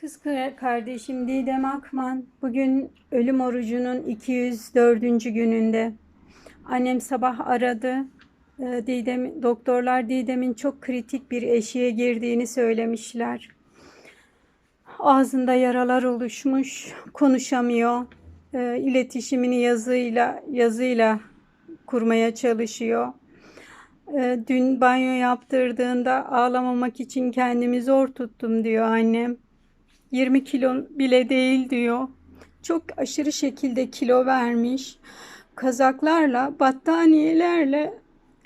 Kız kar- kardeşim Didem Akman bugün ölüm orucunun 204. gününde. Annem sabah aradı. Ee, Didem, doktorlar Didem'in çok kritik bir eşiğe girdiğini söylemişler. Ağzında yaralar oluşmuş, konuşamıyor. Ee, iletişimini yazıyla yazıyla kurmaya çalışıyor. Ee, Dün banyo yaptırdığında ağlamamak için kendimi zor tuttum diyor annem. 20 kilo bile değil diyor. Çok aşırı şekilde kilo vermiş. Kazaklarla, battaniyelerle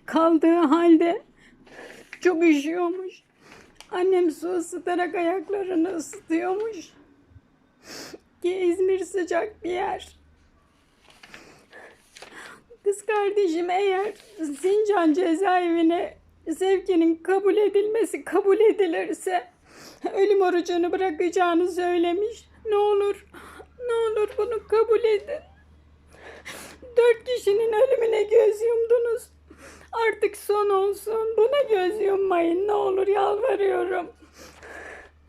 kaldığı halde çok üşüyormuş. Annem su ısıtarak ayaklarını ısıtıyormuş. Ki İzmir sıcak bir yer. Kız kardeşim eğer Sincan cezaevine sevkinin kabul edilmesi kabul edilirse ölüm orucunu bırakacağını söylemiş. Ne olur, ne olur bunu kabul edin. Dört kişinin ölümüne göz yumdunuz. Artık son olsun. Buna göz yummayın. Ne olur yalvarıyorum.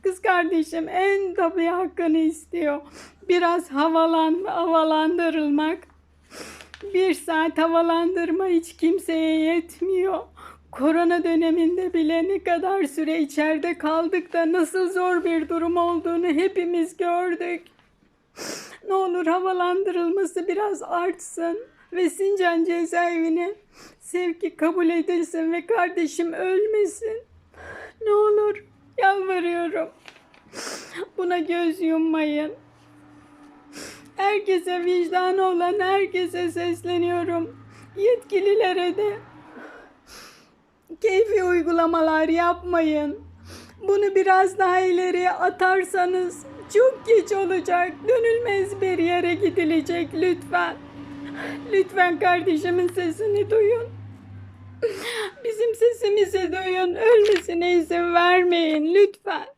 Kız kardeşim en tabii hakkını istiyor. Biraz havalan, havalandırılmak. Bir saat havalandırma hiç kimseye yetmiyor. Korona döneminde bile ne kadar süre içeride kaldık da nasıl zor bir durum olduğunu hepimiz gördük. Ne olur havalandırılması biraz artsın ve Sincan cezaevine sevki kabul edilsin ve kardeşim ölmesin. Ne olur yalvarıyorum. Buna göz yummayın. Herkese vicdanı olan herkese sesleniyorum. Yetkililere de keyfi uygulamalar yapmayın. Bunu biraz daha ileriye atarsanız çok geç olacak. Dönülmez bir yere gidilecek lütfen. Lütfen kardeşimin sesini duyun. Bizim sesimizi duyun. Ölmesine izin vermeyin lütfen.